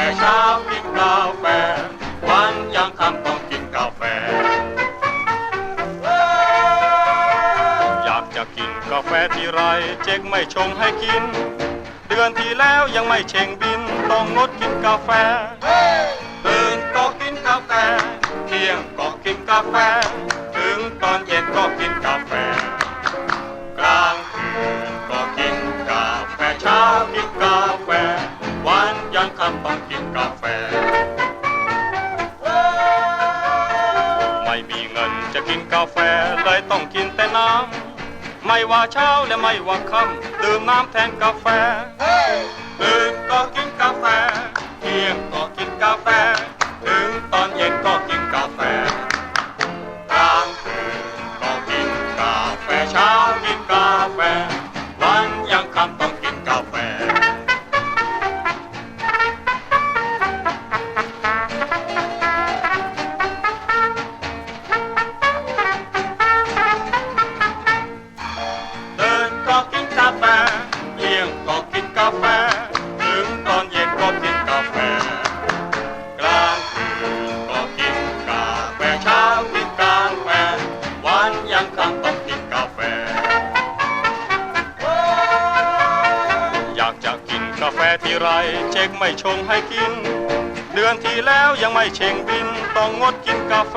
ฟ่เช้ากินกาแฟวันยังคำต้องกินกาแฟ อยากจะกินกาแฟที่ไรเจ๊กไม่ชงให้กิน เดือนที่แล้วยังไม่เชงบินต้องงดกินกาแฟตื่นก็กินกาแฟ เที่ยงก็กินกาแฟ ถึงตอนเย็นก็กิน กินกาแฟ ไม่มีเงินจะกินกาแฟเลยต้องกินแต่น้ำ ไม่ว่าเช้าและไม่ว่าค่ำดื่มน้ำแทนกาแฟตื่นก็กินกาแฟเที่ยงก็กินกาแฟ แฟที่ไรเช็คไม่ชงให้กิน เดือนที่แล้วยังไม่เชงบิน ต้องงดกินกาแฟ